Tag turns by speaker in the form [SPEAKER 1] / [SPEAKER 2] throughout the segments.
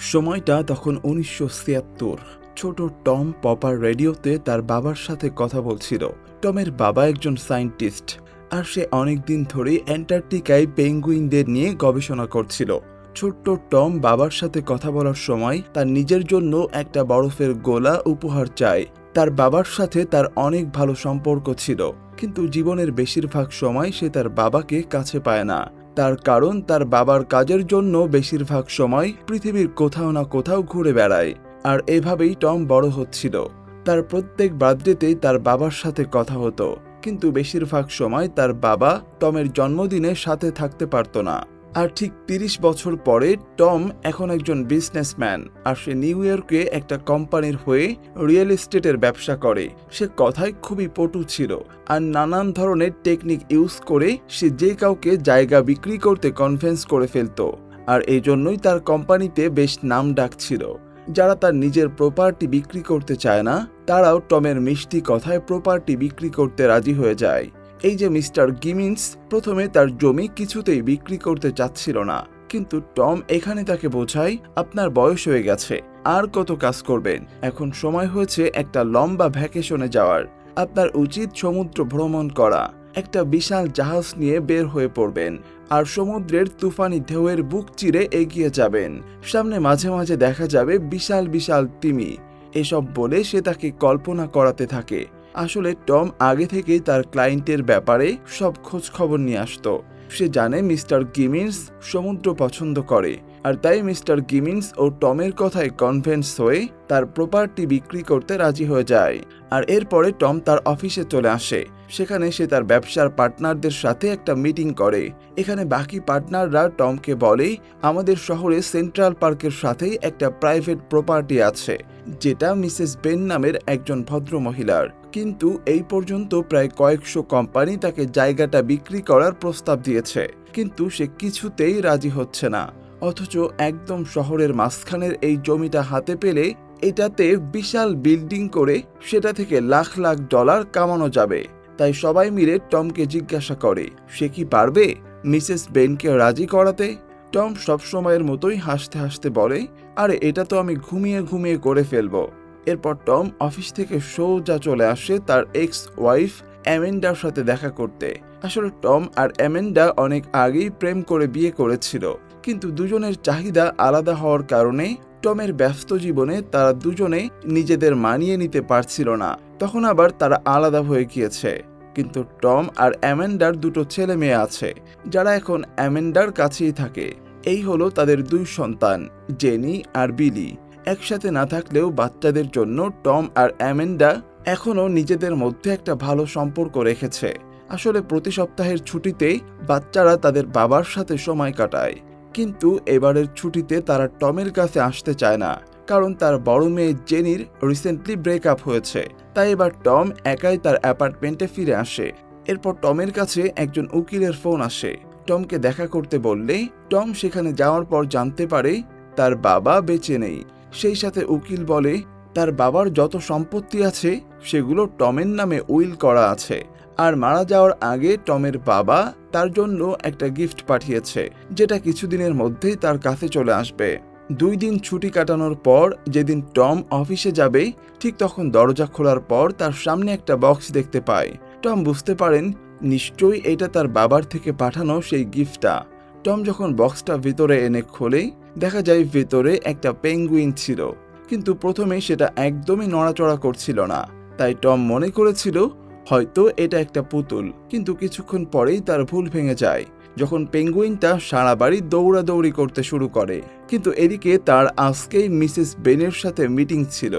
[SPEAKER 1] সময়টা তখন উনিশশো ছিয়াত্তর। ছোট টম পপার রেডিওতে তার বাবার সাথে কথা বলছিল। টমের বাবা একজন সায়েন্টিস্ট আর সে অনেক দিন ধরেই অ্যান্টার্কটিকায় পেঙ্গুইনদের নিয়ে গবেষণা করছিল। ছোট্ট টম বাবার সাথে কথা বলার সময় তার নিজের জন্য একটা বরফের গোলা উপহার চায়। তার বাবার সাথে তার অনেক ভালো সম্পর্ক ছিল, কিন্তু জীবনের বেশিরভাগ সময় সে তার বাবাকে কাছে পায় না। তার কারণ তার বাবার কাজের জন্য বেশিরভাগ সময় পৃথিবীর কোথাও না কোথাও ঘুরে বেড়ায়, আর এভাবেই টম বড় হচ্ছিল। তার প্রত্যেক বার্থডেতে তার বাবার সাথে কথা হতো, কিন্তু বেশিরভাগ সময় তার বাবা টমের জন্মদিনে সাথে থাকতে পারত না। আর ঠিক তিরিশ বছর পরে টম এখন একজন বিজনেসম্যান আর সে নিউ ইয়র্কে একটা কোম্পানির হয়ে রিয়েল এস্টেটের ব্যবসা করে। সে কথায় খুবই পটু ছিল আর নানান ধরনের টেকনিক ইউজ করে সে যে কাউকে জায়গা বিক্রি করতে কনভেন্স করে ফেলতো আর এই জন্যই তার কোম্পানিতে বেশ নাম ডাক ছিল। যারা তার নিজের প্রপার্টি বিক্রি করতে চায় না, তারাও টমের মিষ্টি কথায় প্রপার্টি বিক্রি করতে রাজি হয়ে যায়। এই যে মিস্টার গিমিন্স, প্রথমে তার জমি কিছুতেই বিক্রি করতে চাচ্ছিল না। কিন্তু টম এখানে তাকে বোঝায়, আপনার বয়স হয়ে গেছে, আর কত কাজ করবেন? এখন সময় হয়েছে একটা লম্বা ভ্যাকেশনে যাওয়ার। আপনার উচিত সমুদ্র ভ্রমণ করা। একটা বিশাল জাহাজ নিয়ে বের হয়ে পড়বেন, আর সমুদ্রের তুফানি ঢেউয়ের বুক চিরে এগিয়ে যাবেন। সামনে মাঝে মাঝে দেখা যাবে বিশাল বিশাল তিমি। এসব বলে সে তাকে কল্পনা করাতে থাকে। আসলে টম আগে থেকেই তার ক্লায়েন্টের ব্যাপারে সব খোঁজ খবর নিয়ে আসতো। সে জানে মিস্টার গিমিন্স সমুদ্র পছন্দ করে, আর তাই মিস্টার গিমিন্স ও টমের কথায় কনভেন্স হয়ে তার প্রপার্টি বিক্রি করতে রাজি হয়ে যায়। আর এরপরে টম তার অফিসে চলে আসে। সেখানে সে তার ব্যবসার পার্টনারদের সাথে একটা মিটিং করে। এখানে বাকি পার্টনাররা টমকে বলে, আমাদের শহরে সেন্ট্রাল পার্কের সাথেই একটা প্রাইভেট প্রপার্টি আছে, যেটা মিসেস বেন নামের একজন ভদ্র মহিলার কিন্তু এই পর্যন্ত প্রায় কয়েকশো কোম্পানি তাকে জায়গাটা বিক্রি করার প্রস্তাব দিয়েছে। কিন্তু সে কিছুতেই রাজি হচ্ছে না। অথচ একদম শহরের মাঝখানের এই জমিটা হাতে পেলে এটাতে বিশাল বিল্ডিং করে সেটা থেকে লাখ লাখ ডলার কামানো যাবে। তাই সবাই মিলে টমকে জিজ্ঞাসা করে, সে কি পারবে মিসেস বেনকে রাজি করাতে? টম সবসময়ের মতোই হাসতে হাসতে বলে, আরে, এটা তো আমি ঘুমিয়ে ঘুমিয়ে করে ফেলব। এরপর টম অফিস থেকে সোজা চলে আসে তার এক্স ওয়াইফ অ্যামেন্ডার সাথে দেখা করতে। আসলে টম আর অ্যামেন্ডা অনেক আগেই প্রেম করে বিয়ে করেছিল, কিন্তু দুজনের চাহিদা আলাদা হওয়ার কারণে টমের ব্যস্ত জীবনে তারা দুজনে নিজেদের মানিয়ে নিতে পারছিল না, তখন আবার তারা আলাদা হয়ে গিয়েছে। কিন্তু টম আর অ্যামেন্ডার দুটো ছেলে মেয়ে আছে, যারা এখন অ্যামেন্ডার কাছেই থাকে। এই হলো তাদের দুই সন্তান, জেনি আর বিলি। একসাথে না থাকলেও বাচ্চাদের জন্য টম আর অ্যামেন্ডা এখনও নিজেদের মধ্যে একটা ভালো সম্পর্ক রেখেছে। আসলে প্রতি সপ্তাহের ছুটিতে বাচ্চারা তাদের বাবার সাথে সময় কাটায়। কিন্তু এবারের ছুটিতে তারা টমের কাছে আসতে চায় না, কারণ তার বড় মেয়ে জেনির রিসেন্টলি ব্রেকআপ হয়েছে। তাই এবার টম একাই তার অ্যাপার্টমেন্টে ফিরে আসে। এরপর টমের কাছে একজন উকিলের ফোন আসে। টমকে দেখা করতে বললে টম সেখানে যাওয়ার পর জানতে পারে তার বাবা বেঁচে নেই। সেই সাথে উকিল বলে, তার বাবার যত সম্পত্তি আছে, সেগুলো টমের নামে উইল করা আছে। আর মারা যাওয়ার আগে টমের বাবা তার জন্য একটা গিফট পাঠিয়েছে, যেটা কিছুদিনের মধ্যেই তার কাছে চলে আসবে। দুই দিন ছুটি কাটানোর পর যেদিন টম অফিসে যাবে, ঠিক তখন দরজা খোলার পর তার সামনে একটা বক্স দেখতে পায়। টম বুঝতে পারেন, নিশ্চয়ই এটা তার বাবার থেকে পাঠানো সেই গিফটটা। টম যখন বক্সটা ভিতরে এনে খোলে দেখা যায় ভেতরে একটা পেঙ্গুইন ছিল, কিন্তু প্রথমে সেটা একদমই নড়াচড়া করছিল না। তাই টম মনে করেছিল, হয়তো এটা একটা পুতুল। কিন্তু কিছুক্ষণ পরেই তার ভুল ভেঙে যায়, যখন পেঙ্গুইনটা সারা বাড়ি দৌড়াদৌড়ি করতে শুরু করে। কিন্তু এদিকে তার আজকেই মিসেস বেনের সাথে মিটিং ছিল,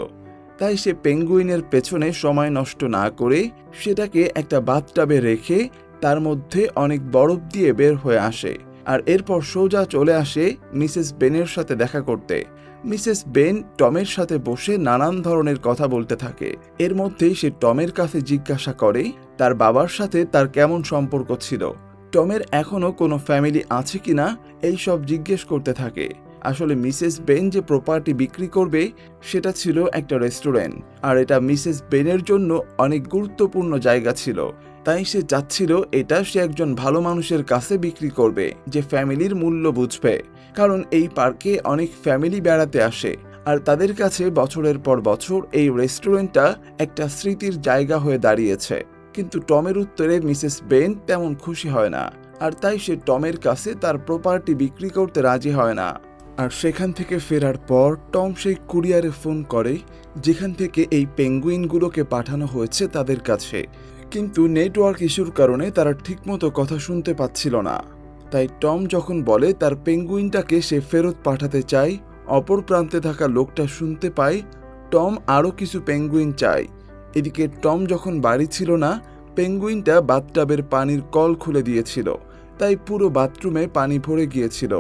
[SPEAKER 1] তাই সে পেঙ্গুইনের পেছনে সময় নষ্ট না করে সেটাকে একটা বাথটাবে রেখে তার মধ্যে অনেক বরফ দিয়ে বের হয়ে আসে। আর এরপর সোজা চলে আসে মিসেস বেনের সাথে দেখা করতে। মিসেস বেন টমের সাথে বসে নানান ধরনের কথা বলতে থাকে। এর মধ্যেই সে টমের কাছে জিজ্ঞাসা করে, তার বাবার সাথে তার কেমন সম্পর্ক ছিল? টমের এখনও কোনো ফ্যামিলি আছে কিনা এই সব জিজ্ঞেস করতে থাকে। আসলে মিসেস বেন যে প্রপার্টি বিক্রি করবে, সেটা ছিল একটা রেস্টুরেন্ট। আর এটা মিসেস বেনের জন্য অনেক গুরুত্বপূর্ণ জায়গা ছিল। তাই সে চাচ্ছিল এটা সে একজন ভালো মানুষের কাছে বিক্রি করবে, যে ফ্যামিলির মূল্য বুঝবে। কারণ এই পার্কে অনেক ফ্যামিলি বেড়াতে আসে, আর তাদের কাছে বছরের পর বছর এই রেস্টুরেন্টটা একটা স্মৃতির জায়গা হয়ে দাঁড়িয়েছে। কিন্তু টমের উত্তরে মিসেস বেন তেমন খুশি হয় না, আর তাই সে টমের কাছে তার প্রপার্টি বিক্রি করতে রাজি হয় না। আর সেখান থেকে ফেরার পর টম সেই কুরিয়ারে ফোন করে, যেখান থেকে এই পেঙ্গুইনগুলোকে পাঠানো হয়েছে তাদের কাছে। কিন্তু নেটওয়ার্ক ইস্যুর কারণে তারা ঠিকমতো কথা শুনতে পাচ্ছিল না। তাই টম যখন বলে তার পেঙ্গুইনটাকে সে ফেরত পাঠাতে চায়, অপর প্রান্তে থাকা লোকটা শুনতে পায়, টম আরও কিছু পেঙ্গুইন চায়। এদিকে টম যখন বাড়ি ছিল না, পেঙ্গুইনটা বাথটাবের পানির কল খুলে দিয়েছিল, তাই পুরো বাথরুমে পানি ভরে গিয়েছিল।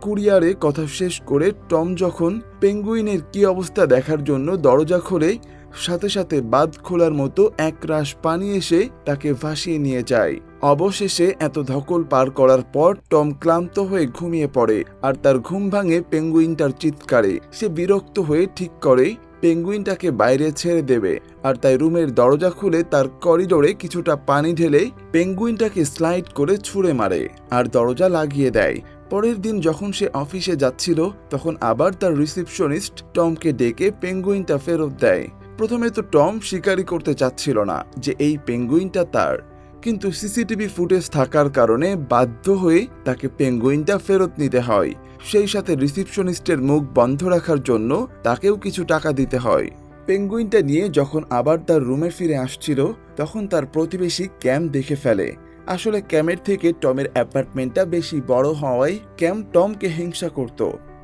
[SPEAKER 1] কুরিয়ারে কথা শেষ করে টম যখন পেঙ্গুইনের কি অবস্থা দেখার জন্য দরজা খোলে সাথে সাথে বাঁধ খোলার মতো এক রাশ পানি এসে তাকে ভাসিয়ে নিয়ে যায়। অবশেষে এত ধকল পার করার পর টম ক্লান্ত হয়ে ঘুমিয়ে পড়ে আর তার ঘুম ভাঙে পেঙ্গুইনটার চিৎকারে। সে বিরক্ত হয়ে ঠিক করে, পেঙ্গুইনটাকে বাইরে ছেড়ে দেবে। আর তাই রুমের দরজা খুলে তার করিডোরে কিছুটা পানি ঢেলে পেঙ্গুইনটাকে স্লাইড করে ছুঁড়ে মারে আর দরজা লাগিয়ে দেয়। পরের দিন যখন সে অফিসে যাচ্ছিল, তখন আবার তার রিসিপশনিস্ট টমকে ডেকে পেঙ্গুইনটা ফেরত দেয়। প্রথমে তো টম স্বীকারই করতে চাচ্ছিল না যে এই পেঙ্গুইনটা তার, কিন্তু সিসিটিভি ফুটেজ থাকার কারণে বাধ্য হয়ে তাকে পেঙ্গুইনটা ফেরত নিতে হয়। সেই সাথে রিসিপশনিস্টের মুখ বন্ধ রাখার জন্য তাকেও কিছু টাকা দিতে হয়। পেঙ্গুইনটা নিয়ে যখন আবার তার রুমে ফিরে আসছিল, তখন তার প্রতিবেশী ক্যাম দেখে ফেলে। আসলে ক্যামের থেকে টমের অ্যাপার্টমেন্টটা বেশি বড় হওয়ায় ক্যাম টমকে হিংসা করত।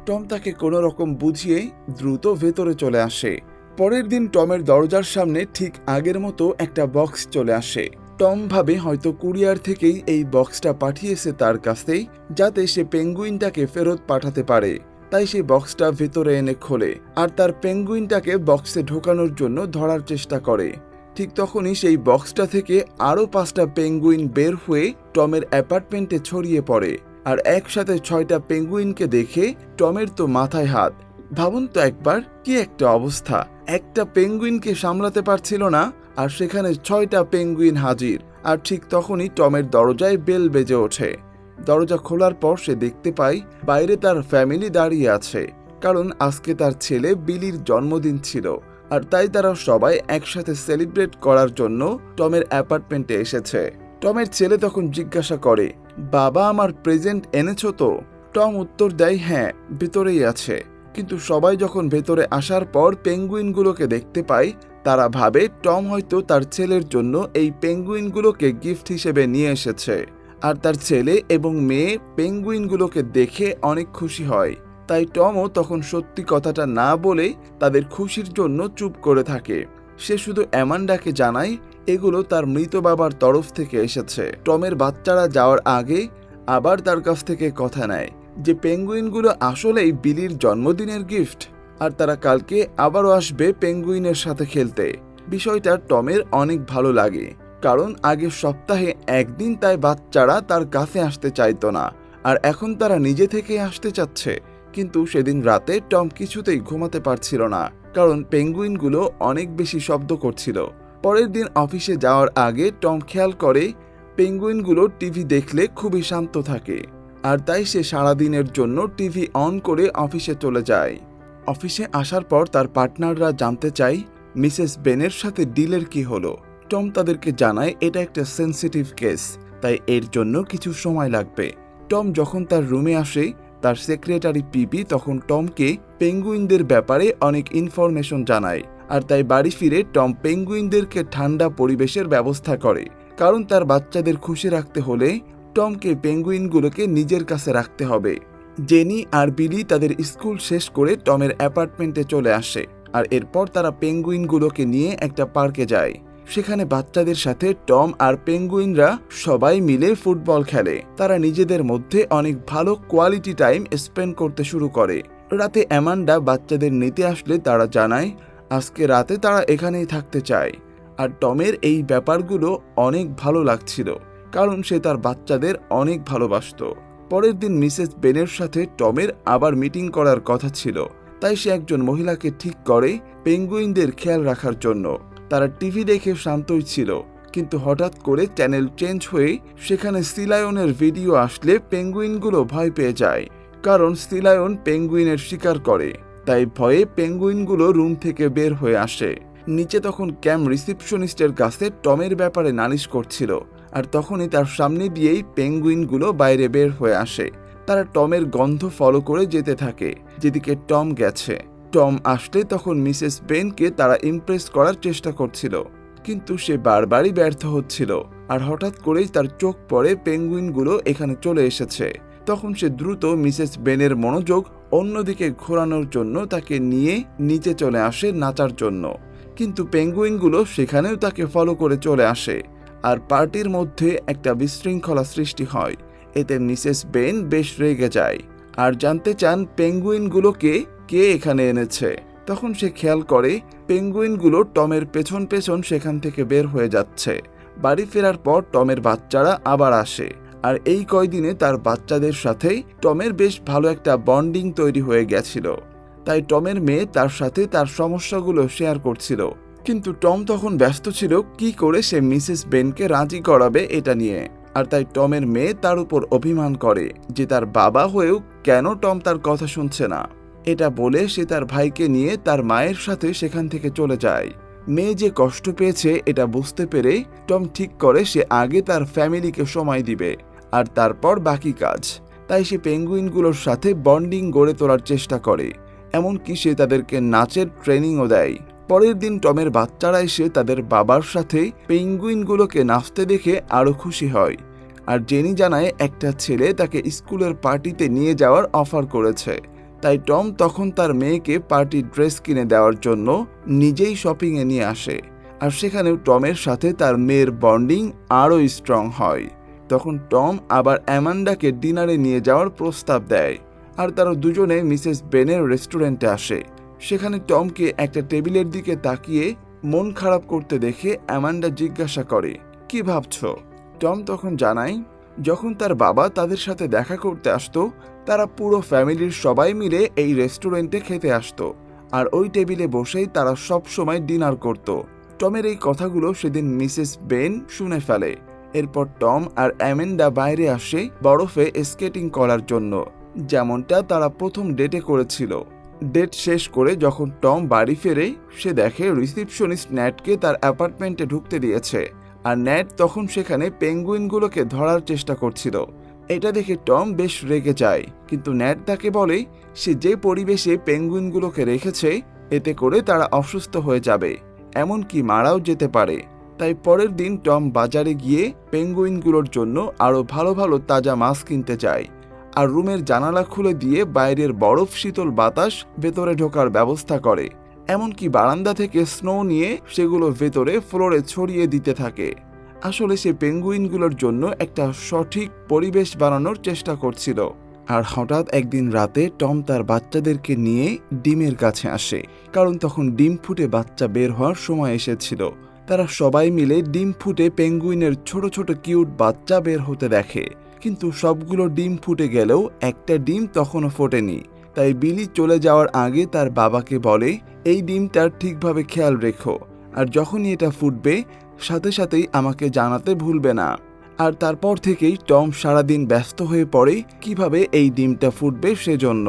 [SPEAKER 1] টম তাকে কোনো রকম বুঝিয়ে দ্রুত ভেতরে চলে আসে। পরের দিন টমের দরজার সামনে ঠিক আগের মতো একটা বক্স চলে আসে। টম ভাবে হয়তো কুরিয়ার থেকেই এই বক্সটা পাঠিয়েছে তার কাছেই, যাতে সে পেঙ্গুইনটাকে ফেরত পাঠাতে পারে। তাই সে বক্সটা ভেতরে এনে খোলে আর তার পেঙ্গুইনটাকে বক্সে ঢোকানোর জন্য ধরার চেষ্টা করে। ঠিক তখনই সেই বক্সটা থেকে আরও পাঁচটা পেঙ্গুইন বের হয়ে টমের অ্যাপার্টমেন্টে ছড়িয়ে পড়ে। আর একসাথে ছয়টা পেঙ্গুইনকে দেখে টমের তো মাথায় হাত। ভাবুন তো একবার, কি একটা অবস্থা। একটা পেঙ্গুইনকে সামলাতে পারছিল না, আর সেখানে ছয়টা পেঙ্গুইন হাজির, আর ঠিক তখনই টমের দরজায় বেল বেজে ওঠে। দরজা খোলার পর সে দেখতে পায়, বাইরে তার ফ্যামিলি দাঁড়িয়ে আছে, কারণ আজকে তার ছেলে বিলির জন্মদিন ছিল, আর তাই তারা সবাই একসাথে সেলিব্রেট করার জন্য টমের অ্যাপার্টমেন্টে এসেছে। টমের ছেলে তখন জিজ্ঞাসা করে, বাবা, আমার প্রেজেন্ট এনেছো তো? টম উত্তর দেয় হ্যাঁ ভিতরেই আছে। কিন্তু সবাই যখন ভেতরে আসার পর পেঙ্গুইনগুলোকে দেখতে পায়, তারা ভাবে টম হয়তো তার ছেলের জন্য এই পেঙ্গুইনগুলোকে গিফট হিসেবে নিয়ে এসেছে। আর তার ছেলে এবং মেয়ে পেঙ্গুইনগুলোকে দেখে অনেক খুশি হয়। তাই টমও তখন সত্যি কথাটা না বলে তাদের খুশির জন্য চুপ করে থাকে। সে শুধু অ্যামান্ডাকে জানায়, এগুলো তার মৃত বাবার তরফ থেকে এসেছে। টমের বাচ্চারা যাওয়ার আগে আবার তার কাছ থেকে কথা নেয়। যে পেঙ্গুইনগুলো আসলেই বিলির জন্মদিনের গিফট আর তারা কালকে আবারও আসবে পেঙ্গুইনের সাথে খেলতে। বিষয়টা টমের অনেক ভালো লাগে, কারণ আগের সপ্তাহে একদিন তাই বাচ্চারা তার কাছে আসতে চাইতো না, আর এখন তারা নিজে থেকে আসতে চাচ্ছে। কিন্তু সেদিন রাতে টম কিছুতেই ঘুমাতে পারছিল না, কারণ পেঙ্গুইনগুলো অনেক বেশি শব্দ করছিল। পরের দিন অফিসে যাওয়ার আগে টম খেয়াল করে পেঙ্গুইনগুলো টিভি দেখলে খুবই শান্ত থাকে। আর তাই সে সারাদিনের জন্য টিভি অন করে অফিসে চলে যায়। অফিসে আসার পর তার পার্টনাররা জানতে চায়, মিসেস বেনের সাথে ডিলের কি হলো? টম তাদেরকে জানায়, এটা একটা সেন্সিটিভ কেস, তাই এর জন্য কিছু সময় লাগবে। টম যখন তার রুমে আসে, তার সেক্রেটারি পিপি তখন টমকে পেঙ্গুইনদের ব্যাপারে অনেক ইনফরমেশন জানায় আর তাই বাড়ি ফিরে টম পেঙ্গুইনদেরকে ঠান্ডা পরিবেশের ব্যবস্থা করে। কারণ তার বাচ্চাদের খুশি রাখতে হলে টমকে পেঙ্গুইনগুলোকে নিজের কাছে রাখতে হবে। জেনি আর বিলি তাদের স্কুল শেষ করে টমের অ্যাপার্টমেন্টে চলে আসে আর এরপর তারা পেঙ্গুইনগুলোকে নিয়ে একটা পার্কে যায়। সেখানে বাচ্চাদের সাথে টম আর পেঙ্গুইনরা সবাই মিলে ফুটবল খেলে। তারা নিজেদের মধ্যে অনেক ভালো কোয়ালিটি টাইম স্পেন্ড করতে শুরু করে। রাতে অ্যামান্ডা বাচ্চাদের নিতে আসলে তারা জানায়, আজকে রাতে তারা এখানেই থাকতে চায়। আর টমের এই ব্যাপারগুলো অনেক ভালো লাগছিল। কারণ সে তার বাচ্চাদের অনেক ভালোবাসতো। পরের দিন মিসেস বেনের সাথে টমের আবার মিটিং করার কথা ছিল। তাই সে একজন মহিলাকে ঠিক করে পেঙ্গুইনদের খেয়াল রাখার জন্য। তারা টিভি দেখে শান্তই ছিল, কিন্তু হঠাৎ করে চ্যানেল চেঞ্জ হয়ে সেখানে সিলায়নের ভিডিও আসলে পেঙ্গুইনগুলো ভয় পেয়ে যায়, কারণ সিলায়ন পেঙ্গুইনের শিকার করে। তাই ভয়ে পেঙ্গুইনগুলো রুম থেকে বের হয়ে আসে। নিচে তখন ক্যাম রিসিপশনিস্টের কাছে টমের ব্যাপারে নালিশ করছিল। আর তখনই তার সামনে দিয়েই পেঙ্গুইনগুলো বাইরে বের হয়ে আসে। তারা টমের গন্ধ ফলো করে যেতে থাকে, যেদিকে টম গেছে। টম আসলে তখন মিসেস বেনকে তারা ইমপ্রেস করার চেষ্টা করছিল, কিন্তু সে বারবারই ব্যর্থ হচ্ছিল আর হঠাৎ করেই তার চোখ পড়ে পেঙ্গুইনগুলো এখানে চলে এসেছে। তখন সে দ্রুত মিসেস বেনের মনোযোগ অন্যদিকে ঘোরানোর জন্য তাকে নিয়ে নিচে চলে আসে নাচার জন্য। কিন্তু পেঙ্গুইনগুলো সেখানেও তাকে ফলো করে চলে আসে। আর পার্টির মধ্যে একটা বিশৃঙ্খলা সৃষ্টি হয়। এতে মিসেস বেন বেশ রেগে যায়। আর জানতে চান পেঙ্গুইনগুলোকে কে এখানে এনেছে? তখন সে খেয়াল করে পেঙ্গুইনগুলো টমের পেছন পেছন সেখান থেকে বের হয়ে যাচ্ছে। বাড়ি ফেরার পর টমের বাচ্চারা আবার আসে। আর এই কয়দিনে তার বাচ্চাদের সাথেই টমের বেশ ভালো একটা বন্ডিং তৈরি হয়ে গেছিল। তাই টমের মেয়ে তার সাথে তার সমস্যাগুলো শেয়ার করছিল। কিন্তু টম তখন ব্যস্ত ছিল কি করে সে মিসেস বেনকে রাজি করাবে এটা নিয়ে। আর তাই টমের মেয়ে তার উপর অভিমান করে যে তার বাবা হয়েও কেন টম তার কথা শুনছে না। এটা বলে সে তার ভাইকে নিয়ে তার মায়ের সাথে সেখান থেকে চলে যায়। মেয়ে যে কষ্ট পেয়েছে এটা বুঝতে পেরে টম ঠিক করে সে আগে তার ফ্যামিলিকে সময় দিবে আর তারপর বাকি কাজ। তাই সে পেঙ্গুইনগুলোর সাথে বন্ডিং গড়ে তোলার চেষ্টা করে। এমনকি সে তাদেরকে নাচের ট্রেনিংও দেয়। পরের দিন টমের বাচ্চারা এসে তাদের বাবার সাথে পেঙ্গুইনগুলোকে নাচতে দেখে আরও খুশি হয়। আর জেনি জানায়, একটা ছেলে তাকে স্কুলের পার্টিতে নিয়ে যাওয়ার অফার করেছে। তাই টম তখন তার মেয়েকে পার্টির ড্রেস কিনে দেওয়ার জন্য নিজেই শপিংয়ে নিয়ে আসে। আর সেখানেও টমের সাথে তার মেয়ের বন্ডিং আরও স্ট্রং হয়। তখন টম আবার অ্যামান্ডাকে ডিনারে নিয়ে যাওয়ার প্রস্তাব দেয়। আর তারা দুজনে মিসেস বেনের রেস্টুরেন্টে আসে। সেখানে টমকে একটা টেবিলের দিকে তাকিয়ে মন খারাপ করতে দেখে অ্যামান্ডা জিজ্ঞাসা করে, কি ভাবছ? টম তখন জানায়, যখন তার বাবা তাদের সাথে দেখা করতে আসতো, তারা পুরো ফ্যামিলির সবাই মিলে এই রেস্টুরেন্টে খেতে আসতো আর ওই টেবিলে বসেই তারা সব সময় ডিনার করত। টমের এই কথাগুলো সেদিন মিসেস বেন শুনে ফেলে। এরপর টম আর অ্যামেন্ডা বাইরে আসে বরফে স্কেটিং করার জন্য, যেমনটা তারা প্রথম ডেটে করেছিল। ডেট শেষ করে যখন টম বাড়ি ফেরে সে দেখে রিসিপশনিস্ট ন্যাটকে তার অ্যাপার্টমেন্টে ঢুকতে দিয়েছে। আর ন্যাট তখন সেখানে পেঙ্গুইনগুলোকে ধরার চেষ্টা করছিল। এটা দেখে টম বেশ রেগে যায়। কিন্তু ন্যাট তাকে বলে, সে যে পরিবেশে পেঙ্গুইনগুলোকে রেখেছে, এতে করে তারা অসুস্থ হয়ে যাবে। এমনকি মারাও যেতে পারে। তাই পরের দিন টম বাজারে গিয়ে পেঙ্গুইনগুলোর জন্য আরও ভালো ভালো তাজা মাছ কিনতে যায়। আর রুমের জানালা খুলে দিয়ে বাইরের বরফ শীতল বাতাস ভেতরে ঢোকার ব্যবস্থা করে। এমনকি বারান্দা থেকে স্নো নিয়ে সেগুলো ভেতরে ফ্লোরে ছড়িয়ে দিতে থাকে। আসলে সে পেঙ্গুইনগুলোর জন্য একটা সঠিক পরিবেশ বানানোর চেষ্টা করছিল। আর হঠাৎ একদিন রাতে টম তার বাচ্চাদেরকে নিয়ে ডিমের কাছে আসে। কারণ তখন ডিম ফুটে বাচ্চা বের হওয়ার সময় এসেছিল। তারা সবাই মিলে ডিম ফুটে পেঙ্গুইনের ছোট ছোট কিউট বাচ্চা বের হতে দেখে। কিন্তু সবগুলো ডিম ফুটে গেলেও একটা ডিম তখনও ফোটেনি। তাই বিলি চলে যাওয়ার আগে তার বাবাকে বলে, এই ডিমটার ঠিকভাবে খেয়াল রেখো। আর যখনই এটা ফুটবে, সাথে সাথেই আমাকে জানাতে ভুলবে না। আর তারপর থেকেই টম সারাদিন ব্যস্ত হয়ে পড়ে কীভাবে এই ডিমটা ফুটবে সেজন্য।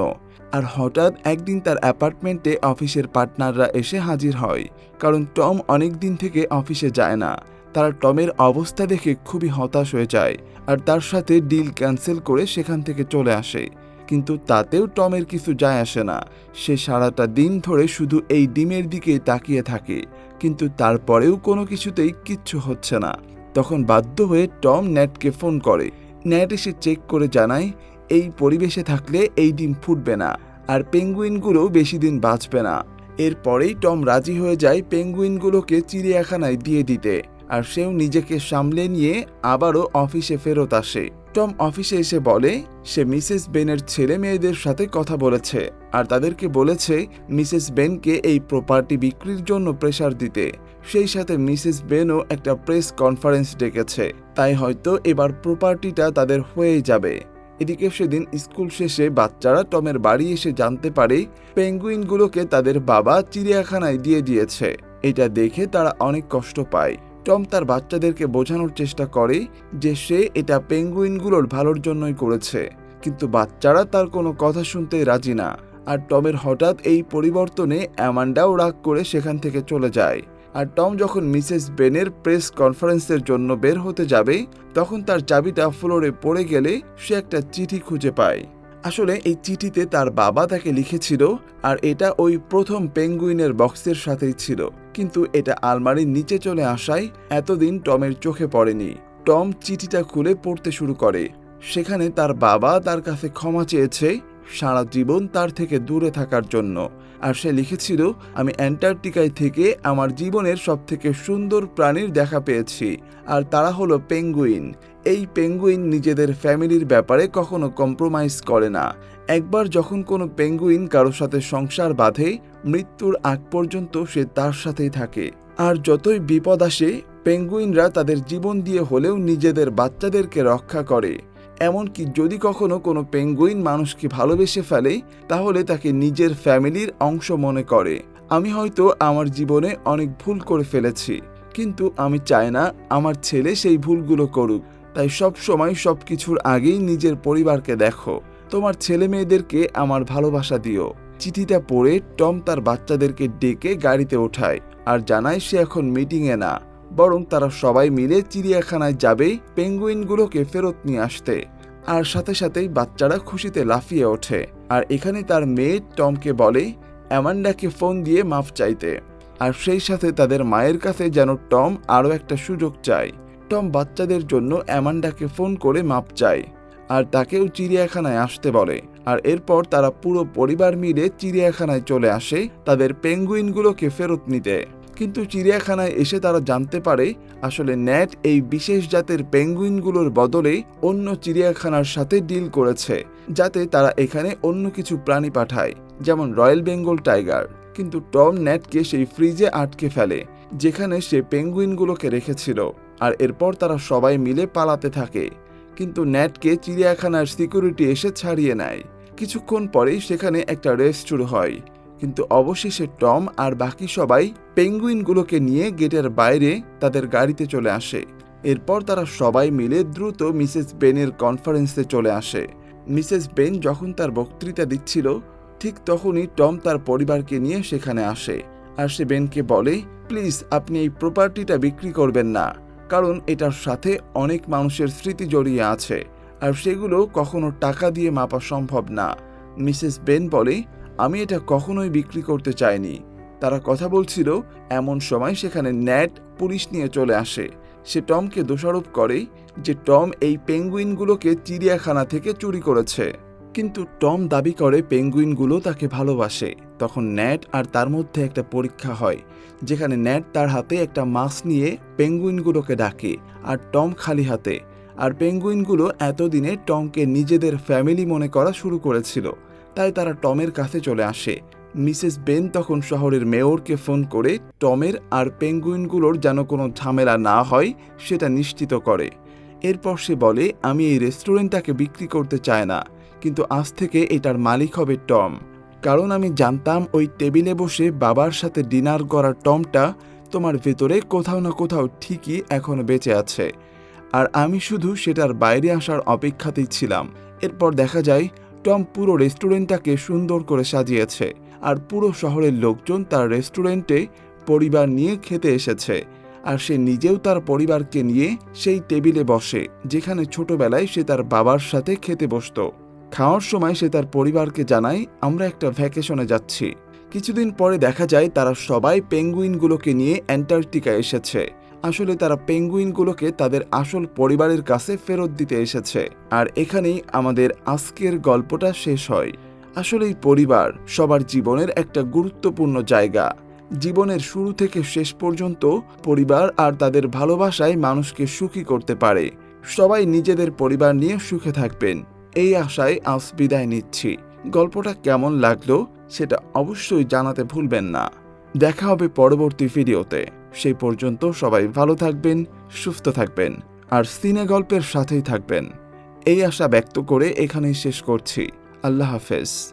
[SPEAKER 1] আর হঠাৎ একদিন তার অ্যাপার্টমেন্টে অফিসের পার্টনাররা এসে হাজির হয়, কারণ টম অনেক দিন থেকে অফিসে যায় না। তারা টমের অবস্থা দেখে খুবই হতাশ হয়ে যায় আর তার সাথে ডিল ক্যান্সেল করে সেখান থেকে চলে আসে। কিন্তু তাতেও টমের কিছু যায় আসে না। সে সারাটা দিন ধরে শুধু এই ডিমের দিকে তাকিয়ে থাকে। কিন্তু তারপরেও কোনো কিছুতেই কিচ্ছু হচ্ছে না। তখন বাধ্য হয়ে টম ন্যাটকে ফোন করে। ন্যাট এসে চেক করে জানায়, এই পরিবেশে থাকলে এই ডিম ফুটবে না আর পেঙ্গুইনগুলোও বেশি দিন বাঁচবে না। এরপরেই টম রাজি হয়ে যায় পেঙ্গুইনগুলোকে চিড়িয়াখানায় দিয়ে দিতে। আর সেও নিজেকে সামলে নিয়ে আবারও অফিসে ফেরত আসে। টম অফিসে এসে বলে, সে মিসেস বেনের ছেলে মেয়েদের সাথে কথা বলেছে আর তাদেরকে বলেছে মিসেস বেনকে এই প্রপার্টি বিক্রির জন্য প্রেশার দিতে। সেই সাথে মিসেস বেনও একটা প্রেস কনফারেন্স ডেকেছে। তাই হয়তো এবার প্রপার্টিটা তাদের হয়েই যাবে। এদিকে সেদিন স্কুল শেষে বাচ্চারা টমের বাড়ি এসে জানতে পারে পেঙ্গুইনগুলোকে তাদের বাবা চিড়িয়াখানায় দিয়ে দিয়েছে। এটা দেখে তারা অনেক কষ্ট পায়। টম তার বাচ্চাদেরকে বোঝানোর চেষ্টা করে যে সে এটা পেঙ্গুইনগুলোর ভালোর জন্যই করেছে। কিন্তু বাচ্চারা তার কোনো কথা শুনতে রাজি না। আর টমের হঠাৎ এই পরিবর্তনে অ্যামান্ডাও রাগ করে সেখান থেকে চলে যায়। আর টম যখন মিসেস বেনের প্রেস কনফারেন্সের জন্য বের হতে যাবে, তখন তার চাবিটা ফ্লোরে পড়ে গেলে সে একটা চিঠি খুঁজে পায়। আসলে এই চিঠিতে তার বাবা তাকে লিখেছিল, আর এটা ওই প্রথম পেঙ্গুইনের বক্সের সাথেই ছিল। কিন্তু এটা আলমারির নিচে চলে আসায় এতদিন টমের চোখে পড়েনি। টম চিঠিটা খুলে পড়তে শুরু করে। সেখানে তার বাবা তার কাছে ক্ষমা চেয়েছে, সারা জীবন তার থেকে দূরে থাকার জন্য। আর সে লিখেছিল, আমি অ্যান্টার্কটিকায় থেকে আমার জীবনের সবথেকে সুন্দর প্রাণীর দেখা পেয়েছি। আর তারা হলো পেঙ্গুইন। এই পেঙ্গুইন নিজেদের ফ্যামিলির ব্যাপারে কখনো কম্প্রোমাইজ করে না। একবার যখন কোনো পেঙ্গুইন কারোর সাথে সংসার বাঁধে মৃত্যুর আগ পর্যন্ত সে তার সাথেই থাকে। আর যতই বিপদ আসে, পেঙ্গুইনরা তাদের জীবন দিয়ে হলেও নিজেদের বাচ্চাদেরকে রক্ষা করে। এমনকি যদি কখনো কোনো পেঙ্গুইন মানুষকে ভালোবেসে ফেলে, তাহলে তাকে নিজের ফ্যামিলির অংশ মনে করে। আমি হয়তো আমার জীবনে অনেক ভুল করে ফেলেছি, কিন্তু আমি চাই না আমার ছেলে সেই ভুলগুলো করুক। তাই সব সময় সব কিছুর আগেই নিজের পরিবারকে দেখো। তোমার ছেলে মেয়েদেরকে আমার ভালোবাসা দিও। চিঠিটা পড়ে টম তার বাচ্চাদেরকে ডেকে গাড়িতে ওঠায় আর জানায় সে এখন মিটিংয়ে না, বরং তারা সবাই মিলে চিড়িয়াখানায় যাবে পেঙ্গুইনগুলোকে ফেরত নিয়ে আসতে। আর সাথে সাথেই বাচ্চারা খুশিতে লাফিয়ে ওঠে। আর এখানে তার মেয়ে টমকে বলে, অ্যামান্ডাকে ফোন দিয়ে মাফ চাইতে। আর সেই সাথে তাদের মায়ের কাছে যেন টম আরও একটা সুযোগ চায়। টম বাচ্চাদের জন্য অ্যামান্ডাকে ফোন করে মাপ চায়। আর তাকেও চিড়িয়াখানায় আসতে বলে। আর এরপর তারা পুরো পরিবার মিলে চিড়িয়াখানায় চলে আসে তাদের পেঙ্গুইনগুলোকে ফেরত নিতে। কিন্তু চিড়িয়াখানায় এসে তারা জানতে পারে আসলে ন্যাট এই বিশেষ জাতের পেঙ্গুইনগুলোর বদলে অন্য চিড়িয়াখানার সাথে ডিল করেছে, যাতে তারা এখানে অন্য কিছু প্রাণী পাঠায়, যেমন রয়্যাল বেঙ্গল টাইগার। কিন্তু টম ন্যাটকে সেই ফ্রিজে আটকে ফেলে, যেখানে সে পেঙ্গুইনগুলোকে রেখেছিল, আর এরপর তারা সবাই মিলে পালাতে থাকে। কিন্তু ন্যাটকে চিড়িয়াখানার সিকিউরিটি এসে ছাড়িয়ে নেয়। কিছুক্ষণ পরেই সেখানে একটা রেস শুরু হয়। কিন্তু অবশেষে টম আর বাকি সবাই পেঙ্গুইনগুলোকে নিয়ে গেটের বাইরে তাদের গাড়িতে চলে আসে। এরপর তারা সবাই মিলে দ্রুত মিসেস বেনের কনফারেন্সে চলে আসে। মিসেস বেন যখন তার বক্তৃতা দিচ্ছিল, ঠিক তখনই টম তার পরিবারকে নিয়ে সেখানে আসে। আর সে বেনকে বলে, প্লিজ, আপনি এই প্রপার্টিটা বিক্রি করবেন না। কারণ এটার সাথে অনেক মানুষের স্মৃতি জড়িয়ে আছে, আর সেগুলো কখনো টাকা দিয়ে মাপা সম্ভব না। মিসেস বেন বলে, আমি এটা কখনোই বিক্রি করতে চাইনি। তারা কথা বলছিল, এমন সময় সেখানে ন্যাট পুলিশ নিয়ে চলে আসে। সে টমকে দোষারোপ করে যে টম এই পেঙ্গুইনগুলোকে চিড়িয়াখানা থেকে চুরি করেছে। কিন্তু টম দাবি করে পেঙ্গুইনগুলো তাকে ভালোবাসে। তখন ন্যাট আর তার মধ্যে একটা পরীক্ষা হয়, যেখানে ন্যাট তার হাতে একটা মাস্ক নিয়ে পেঙ্গুইনগুলোকে ডাকে আর টম খালি হাতে। আর পেঙ্গুইনগুলো এতদিনে টমকে নিজেদের ফ্যামিলি মনে করা শুরু করেছিল। তাই তারা টমের কাছে চলে আসে। মিসেস বেন তখন শহরের মেয়রকে ফোন করে টমের আর পেঙ্গুইনগুলোর যেন কোনো ঝামেলা না হয় সেটা নিশ্চিত করে। এরপর সে বলে, আমি এই রেস্টুরেন্টটাকে বিক্রি করতে চাই না, কিন্তু আজ থেকে এটার মালিক হবে টম। কারণ আমি জানতাম ওই টেবিলে বসে বাবার সাথে ডিনার করা টমটা তোমার ভেতরে কোথাও না কোথাও ঠিকই এখনও বেঁচে আছে। আর আমি শুধু সেটার বাইরে আসার অপেক্ষাতেই ছিলাম। এরপর দেখা যায়, টম পুরো রেস্টুরেন্টটাকে সুন্দর করে সাজিয়েছে আর পুরো শহরের লোকজন তার রেস্টুরেন্টে পরিবার নিয়ে খেতে এসেছে। আর সে নিজেও তার পরিবারকে নিয়ে সেই টেবিলে বসে, যেখানে ছোটবেলায় সে তার বাবার সাথে খেতে বসতো। খাওয়ার সময় সে তার পরিবারকে জানায়, আমরা একটা ভ্যাকেশনে যাচ্ছি। কিছুদিন পরে দেখা যায় তারা সবাই পেঙ্গুইনগুলোকে নিয়ে অ্যান্টার্কটিকা এসেছে। আসলে তারা পেঙ্গুইনগুলোকে তাদের আসল পরিবারের কাছে ফেরত দিতে এসেছে। আর এখানেই আমাদের আজকের গল্পটা শেষ হয়। আসলেই পরিবার সবার জীবনের একটা গুরুত্বপূর্ণ জায়গা। জীবনের শুরু থেকে শেষ পর্যন্ত পরিবার আর তাদের ভালোবাসায় মানুষকে সুখী করতে পারে। সবাই নিজেদের পরিবার নিয়ে সুখে থাকবেন। এই আশায় আজ বিদায় নিচ্ছি। গল্পটা কেমন লাগল সেটা অবশ্যই জানাতে ভুলবেন না। দেখা হবে পরবর্তী ভিডিওতে। সেই পর্যন্ত সবাই ভালো থাকবেন, সুস্থ থাকবেন, আর সিনে গল্পের সাথেই থাকবেন। এই আশা ব্যক্ত করে এখানেই শেষ করছি। আল্লাহ হাফেজ।